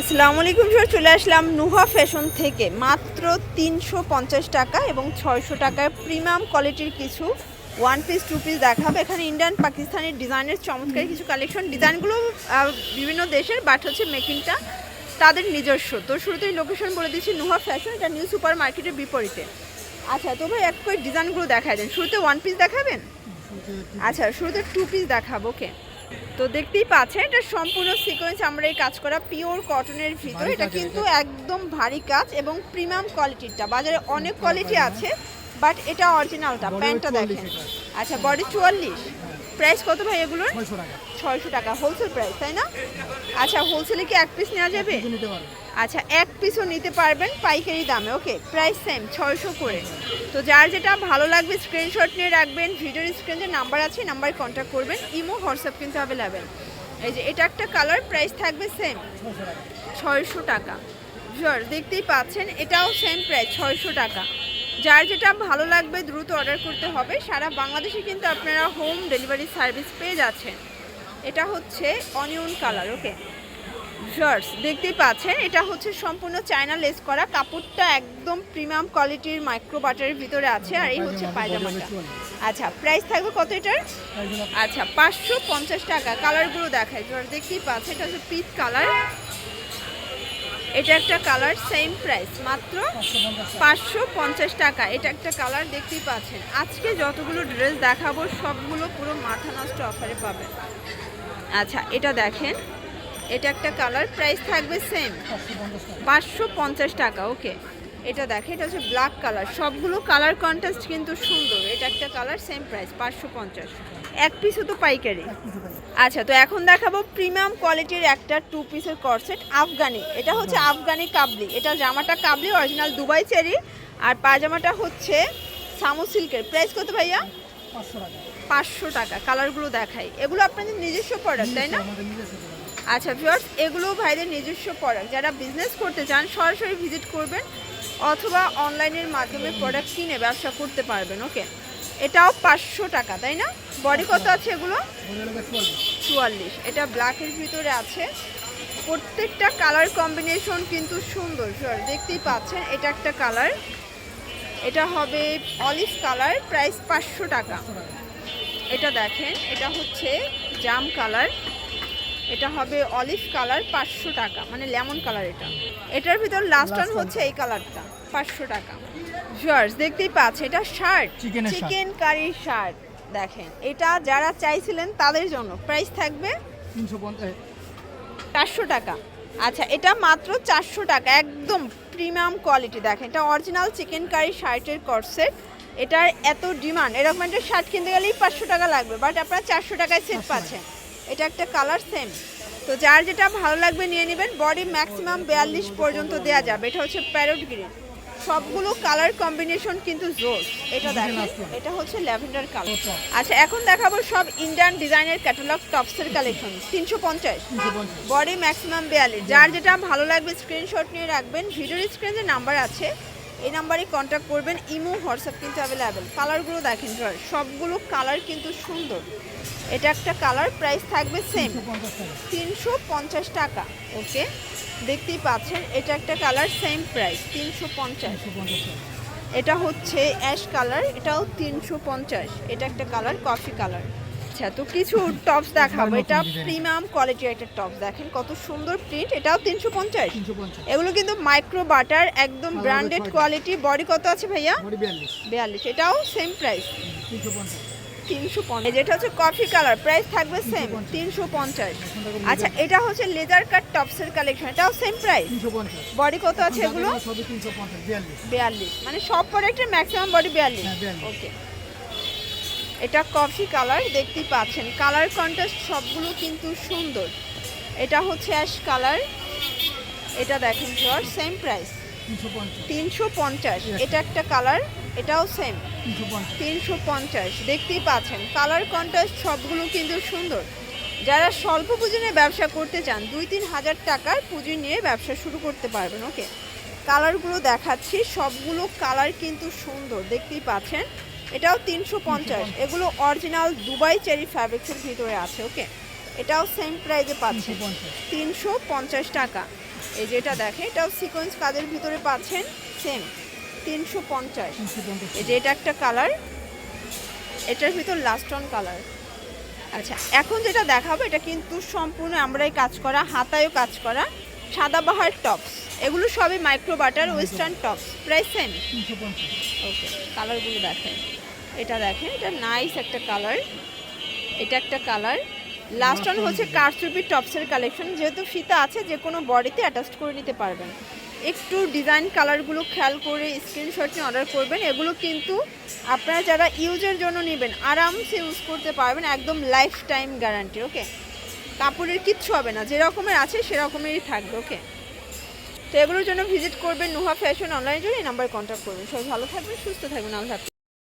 আসসালামু আলাইকুম স্যার চলে আসলাম নুহা ফ্যাশন থেকে। মাত্র তিনশো পঞ্চাশ টাকা এবং ছয়শো টাকার প্রিমিয়াম কোয়ালিটির কিছু ওয়ান পিস টু পিস দেখাবে। এখানে ইন্ডিয়ান পাকিস্তানের ডিজাইনের চমৎকার কিছু কালেকশন ডিজাইনগুলো বিভিন্ন দেশের বাট হচ্ছে মেকিংটা তাদের নিজস্ব। তো শুরুতেই লোকেশন বলে দিচ্ছি নুহা ফ্যাশন এটা নিউ সুপার মার্কেটের বিপরীতে। আচ্ছা তো ভাই এক করে ডিজাইনগুলো দেখায় দেন। শুরুতে ওয়ান পিস দেখাবেন? আচ্ছা শুরুতে টু পিস দেখাবো ওকে তো দেখতেই পাচ্ছেন এটা সম্পূর্ণ সিকোয়েন্স আমরা এই কাজ করা পিওর কটনের ভিতর এটা কিন্তু একদম ভারী কাজ এবং প্রিমিয়াম কোয়ালিটিটা বাজারে অনেক কোয়ালিটি আছে। বাট এটা অরিজিনালটা প্যান্টটা দেখেন। আচ্ছা বডি চুয়াল্লিশ। প্রাইস কত ভাই এগুলোর? ছয়শো টাকা। হোলসেল প্রাইস তাই না? আচ্ছা হোলসেলে কি এক পিস নেওয়া যাবে? আচ্ছা এক পিসও নিতে পারবেন পাইকারি দামে। ওকে প্রাইস সেম ছয়শো করে। তো যার যেটা ভালো লাগবে স্ক্রিনশট নিয়ে রাখবেন। ভিডিওর স্ক্রিনে নাম্বার আছে নাম্বারে কন্ট্যাক্ট করবেন। ইমো হোয়াটসঅ্যাপ কিন্তু অ্যাভেলেবেল এই যে এটা একটা কালার প্রাইস থাকবে সেম ছয়শো টাকা। ছয়শো দেখতেই পাচ্ছেন এটাও সেম প্রাইস ছয়শো টাকা। যার যেটা ভালো লাগবে দ্রুত অর্ডার করতে হবে সারা বাংলাদেশে কিন্তু আপনারা হোম ডেলিভারি সার্ভিস পেয়ে যাচ্ছেন। এটা হচ্ছে অনিয়ন কালার ওকে শর্টস দেখতেই পাচ্ছেন এটা হচ্ছে সম্পূর্ণ চায়না লেস করা কাপড়টা একদম প্রিমিয়াম কোয়ালিটির মাইক্রো বাটারের ভিতরে আছে আর এই হচ্ছে পায়জামাটা আচ্ছা প্রাইস থাকবে কত এটার? আচ্ছা পাঁচশো পঞ্চাশ টাকা। কালারগুলো দেখায় দেখতেই পাচ্ছে এটা হচ্ছে পিচ কালার এটা একটা কালার সেম প্রাইস মাত্র পাঁচশো পঞ্চাশ টাকা। এটা একটা কালার দেখতেই পাচ্ছেন। আজকে যতগুলো ড্রেস দেখাবো, সবগুলো পুরো মাথা নষ্ট অফারে পাবেন। আচ্ছা এটা দেখেন। এটা একটা কালার প্রাইস থাকবে সেম পাঁচশো পঞ্চাশ টাকা ওকে এটা দেখে এটা হচ্ছে ব্ল্যাক কালার সবগুলো কালার কন্ট্রাস্ট কিন্তু সুন্দর। এটা একটা কালার সেম প্রাইস পাঁচশো পঞ্চাশ। এক পিসও তো পাইকারি। আচ্ছা তো এখন দেখাবো প্রিমিয়াম কোয়ালিটির একটা টু পিসের করসেট আফগানি। এটা হচ্ছে আফগানি। কাবলি। এটা জামাটা কাবলি অরিজিনাল দুবাই চেরি। আর পায়জামাটা হচ্ছে সামু সিল্কের। প্রাইস কত ভাইয়া? পাঁচশো টাকা। কালারগুলো দেখাই। এগুলো আপনাদের নিজস্ব প্রোডাক্ট তাই না। আচ্ছা ভিউয়ার্স এগুলো ভাইদের নিজস্ব প্রোডাক্ট যারা বিজনেস করতে চান সরাসরি ভিজিট করবেন অথবা অনলাইনের মাধ্যমে প্রোডাক্ট কিনে ব্যবসা করতে পারবেন ওকে এটাও পাঁচশো টাকা, তাই না? বডি কত আছে এগুলো? চুয়াল্লিশ। এটা ব্ল্যাকের ভিতরে আছে। প্রত্যেকটা কালার কম্বিনেশন কিন্তু সুন্দর সর দেখতেই পাচ্ছেন, এটা একটা কালার এটা হবে অলিভ কালার প্রাইস পাঁচশো টাকা। এটা দেখেন, এটা হচ্ছে জাম কালার এটা হবে অলিভ কালার পাঁচশো টাকা মানে লেমন কালার এটা। এটার ভিতর লাস্ট ওয়ান হচ্ছে এই কালারটা পাঁচশো টাকা। জর্জ দেখতেই পাচ্ছে এটা শার্ট। চিকেন কারি শার্ট দেখেন। এটা যারা চাইছিলেন তাদের জন্য প্রাইস থাকবে চারশো টাকা। আচ্ছা এটা মাত্র চারশো টাকা একদম প্রিমিয়াম কোয়ালিটি দেখেন। এটা অরিজিনাল চিকেন কারি শার্টের করসেট এটার এত ডিমান্ড এরকম একটা শার্ট কিনতে গেলেই পাঁচশো টাকা লাগবে বাট আপনারা চারশো টাকায় সেট পাচ্ছেন। এটা একটা কালার সেম তো যার যেটা ভালো লাগবে নিয়ে নেবেন বডি ম্যাক্সিমাম বিয়াল্লিশ পর্যন্ত দেওয়া যাবে। এটা হচ্ছে প্যারোট গ্রিন সবগুলো কালার কম্বিনেশন কিন্তু জোস এটা দেখেন এটা হচ্ছে ল্যাভেন্ডার কালার আচ্ছা এখন দেখাবো সব ইন্ডিয়ান ডিজাইনের ক্যাটালগ টপসের কালেকশন তিনশো পঞ্চাশ। বডি ম্যাক্সিমাম বিয়াল্লিশ। যার যেটা ভালো লাগবে স্ক্রিনশট নিয়ে রাখবেন। ভিডিওর স্ক্রিনে যে নাম্বার আছে। এই নাম্বারে কন্ট্যাক্ট করবেন। ইমো হোয়াটসঅ্যাপ কিন্তু অ্যাভেলেবেল কালারগুলো দেখেন সবগুলো কালার কিন্তু সুন্দর। এটা একটা কালার প্রাইস থাকবে সেম তিনশো পঞ্চাশ টাকা ওকে? দেখতেই পাচ্ছেন এটা একটা কালার সেম প্রাইস তিনশো পঞ্চাশ। এটা হচ্ছে অ্যাশ কালার এটাও তিনশো পঞ্চাশ। এটা একটা কালার কফি কালার আচ্ছা তো কিছু টপস দেখাবো। এটা প্রিমিয়াম কোয়ালিটির একটা টপস দেখেন কত সুন্দর প্রিন্ট এটাও তিনশো পঞ্চাশ। এগুলো কিন্তু মাইক্রো বাটার একদম ব্র্যান্ডেড কোয়ালিটি বডি কত আছে ভাইয়া? বিয়াল্লিশ। বিয়াল্লিশ। এটাও সেম প্রাইস তিনশো পঞ্চাশ। তিনশো পঞ্চাশ। যেটা হচ্ছে কফি কালার প্রাইস থাকবে সেম তিনশো পঞ্চাশ। আচ্ছা এটা হচ্ছে লেজার কাট টপসের কালেকশন এটাও সেম প্রাইস বডি কত আছে এগুলো? বিয়াল্লিশ। মানে সব প্রোডাক্টের ম্যাক্সিমাম বডি বিয়াল্লিশ? হ্যাঁ, 42 ওকে এটা কফি কালার দেখতেই পাচ্ছেন। কালার কন্ট্রাস্ট সবগুলো কিন্তু সুন্দর। এটা হচ্ছে অ্যাশ কালার এটা দেখেন জর সেম প্রাইস তিনশো পঞ্চাশ। এটা একটা কালার এটাও সেম তিনশো পঞ্চাশ দেখতেই পাচ্ছেন। কালার কন্ট্রাস্ট সবগুলো কিন্তু সুন্দর। যারা স্বল্প পুঁজি নিয়ে ব্যবসা করতে চান দুই তিন হাজার টাকার পুঁজি নিয়ে ব্যবসা শুরু করতে পারবেন ওকে কালারগুলো দেখাচ্ছি সবগুলো কালার কিন্তু সুন্দর দেখতেই পাচ্ছেন। এটাও তিনশো পঞ্চাশ এগুলো অরিজিনাল দুবাই চেরি ফ্যাব্রিক্সের ভিতরে আছে ওকে এটাও সেম প্রাইজে পাচ্ছেন। তিনশো পঞ্চাশ। টাকা। এই যেটা দেখে এটাও সিকোয়েন্স কাজের ভিতরে পাচ্ছেন সেম তিনশো পঞ্চাশ। এই যে এটা একটা কালার এটার ভিতর লাস্ট অন কালার আচ্ছা এখন যেটা দেখাবো এটা কিন্তু সম্পূর্ণ আমরাই কাজ করা হাতায়ও কাজ করা সাদাবাহার টপস এগুলো সবই মাইক্রো বাটার ওয়েস্টার্ন টপস প্রায় সেম ওকে কালারগুলো দেখেন। এটা দেখেন এটা নাইস একটা কালার এটা একটা কালার লাস্ট অন হচ্ছে কারচুপি টপসের কালেকশন যেহেতু ফিতা আছে যে কোনো বডিতে অ্যাটাচ করে নিতে পারবেন। একটু ডিজাইন কালারগুলো খেয়াল করে স্ক্রিনশট নিয়ে অর্ডার করবেন। এগুলো কিন্তু আপনারা যারা ইউজের জন্য নেবেন, আরামসে ইউজ করতে পারবেন, একদম লাইফ টাইম গ্যারান্টি ওকে কাপড়ের কিচ্ছু হবে না, যেরকমের আছে সেরকমেরই থাকবে ওকে তো এগুলোর জন্য ভিজিট করবেন নুহা ফ্যাশন অনলাইন জন্য, এই নাম্বার কন্ট্যাক্ট করবেন। সবাই ভালো থাকবেন, সুস্থ থাকবেন, আল্লাহ।